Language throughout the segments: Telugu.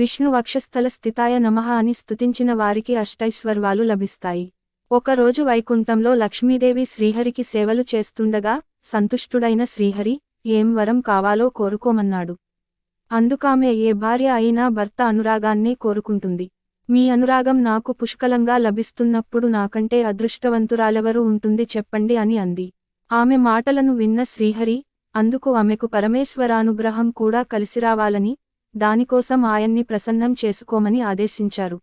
విష్ణు వక్షస్థల స్థితాయ నమః అని స్తుతించిన వారికి అష్టైశ్వర్వాలు లభిస్తాయి. ఒకరోజు వైకుంఠంలో లక్ష్మీదేవి శ్రీహరికి సేవలు చేస్తుండగా సంతుష్టుడైన శ్రీహరి ఏం వరం కావాలో కోరుకోమన్నాడు. అందుకామె ఏ భార్య అయినా భర్త అనురాగాన్నే కోరుకుంటుంది. మీ అనురాగం నాకు పుష్కలంగా లభిస్తున్నప్పుడు నాకంటే అదృష్టవంతురాలెవరు ఉంటుంది చెప్పండి అని అంది. ఆమె మాటలను విన్న శ్రీహరి అందుకు ఆమెకు పరమేశ్వరానుగ్రహం కూడా కలిసిరావాలని దానికోసం ఆయన్ని ప్రసన్నం చేసుకోమని ఆదేశించారు.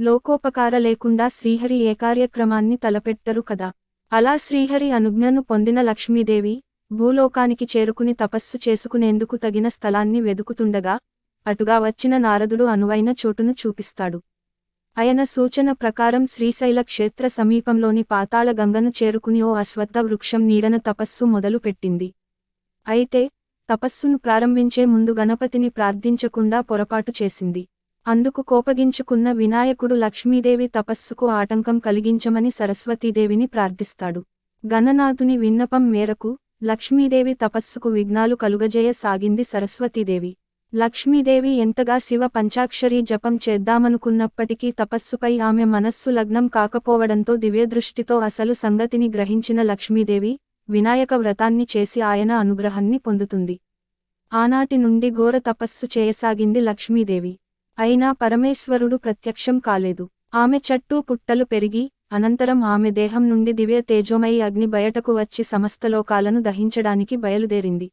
లోకోపకార లేకుండా శ్రీహరి ఏ కార్యక్రమాన్ని తలపెట్టరు కదా. అలా శ్రీహరి అనుజ్ఞను పొందిన లక్ష్మీదేవి భూలోకానికి చేరుకుని తపస్సు చేసుకునేందుకు తగిన స్థలాన్ని వెదుకుతుండగా అటుగా వచ్చిన నారదుడు అనువైన చోటును చూపిస్తాడు. ఆయన సూచన ప్రకారం శ్రీశైల క్షేత్ర సమీపంలోని పాతాళ గంగను చేరుకుని ఓ అశ్వత్థ వృక్షం నీడన తపస్సు మొదలుపెట్టింది. అయితే తపస్సును ప్రారంభించే ముందు గణపతిని ప్రార్థించకుండా పొరపాటు చేసింది. అందుకు కోపగించుకున్న వినాయకుడు లక్ష్మీదేవి తపస్సుకు ఆటంకం కలిగించమని సరస్వతీదేవిని ప్రార్థిస్తాడు. గణనాథుని విన్నపం మేరకు లక్ష్మీదేవి తపస్సుకు విఘ్నాలు కలుగజేయ సాగింది సరస్వతీదేవి. లక్ష్మీదేవి ఎంతగా శివ పంచాక్షరీ జపం చేద్దామనుకున్నప్పటికీ తపస్సుపై ఆమె మనస్సు లగ్నం కాకపోవడంతో దివ్యదృష్టితో అసలు సంగతిని గ్రహించిన లక్ష్మీదేవి వినాయక వ్రతాన్ని చేసి ఆయన అనుగ్రహాన్ని పొందుతుంది. ఆనాటి నుండి ఘోర తపస్సు చేయసాగింది లక్ష్మీదేవి. అయినా పరమేశ్వరుడు ప్రత్యక్షం కాలేదు. ఆమె చట్టూ పుట్టలు పెరిగి అనంతరం ఆమె దేహం నుండి దివ్య తేజోమయి అగ్ని బయటకు వచ్చి సమస్త లోకాలను దహించడానికి బయలుదేరింది.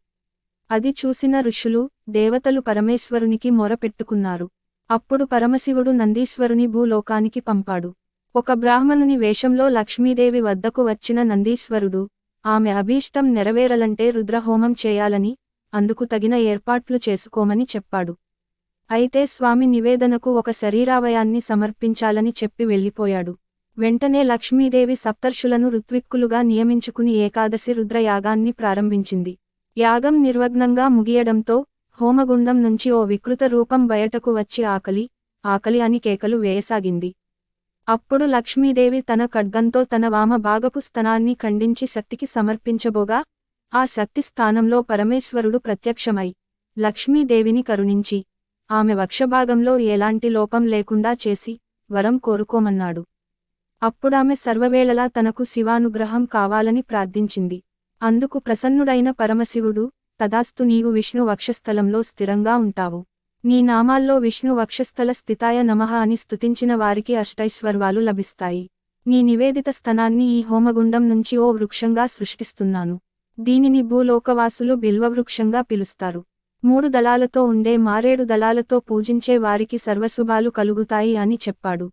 అది చూసిన ఋషులు దేవతలు పరమేశ్వరునికి మొరపెట్టుకున్నారు. అప్పుడు పరమశివుడు నందీశ్వరుని భూలోకానికి పంపాడు. ఒక బ్రాహ్మణుని వేషంలో లక్ష్మీదేవి వద్దకు వచ్చిన నందీశ్వరుడు ఆమె అభీష్టం నెరవేరలంటే రుద్రహోమం చేయాలని అందుకు తగిన ఏర్పాట్లు చేసుకోమని చెప్పాడు. అయితే స్వామి నివేదనకు ఒక శరీరావయాన్ని సమర్పించాలని చెప్పి వెళ్ళిపోయాడు. వెంటనే లక్ష్మీదేవి సప్తర్షులను ఋత్విక్కులుగా నియమించుకుని ఏకాదశి రుద్రయాగాన్ని ప్రారంభించింది. యాగం నిర్వగ్నంగా ముగియడంతో హోమగుండం నుంచి ఓ వికృత రూపం బయటకు వచ్చి ఆకలి ఆకలి అని కేకలు వేయసాగింది. అప్పుడు లక్ష్మీదేవి తన ఖడ్గంతో తన వామ భాగపు స్థనాన్ని ఖండించి శక్తికి సమర్పించబోగా ఆ శక్తి స్థానంలో పరమేశ్వరుడు ప్రత్యక్షమై లక్ష్మీదేవిని కరుణించి ఆమె వక్షభాగంలో ఎలాంటి లోపం లేకుండా చేసి వరం కోరుకోమన్నాడు. అప్పుడామె సర్వవేళలా తనకు శివానుగ్రహం కావాలని ప్రార్థించింది. అందుకు ప్రసన్నుడైన పరమశివుడు తదాస్తు నీవు విష్ణు వక్షస్థలంలో స్థిరంగా ఉంటావు. నీ నామాల్లో విష్ణు వక్షస్థల స్థితాయ నమః అని స్తుతించిన వారికి అష్టైశ్వర్వాలు లభిస్తాయి. నీ నివేదిత స్థనాన్ని ఈ హోమగుండం నుంచి ఓ వృక్షంగా సృష్టిస్తున్నాను. దీనిని భూలోకవాసులు బిల్వవృక్షంగా పిలుస్తారు. మూడు దళాలతో ఉండే మారేడు దళాలతో పూజించే వారికి సర్వశుభాలు కలుగుతాయి అని చెప్పాడు.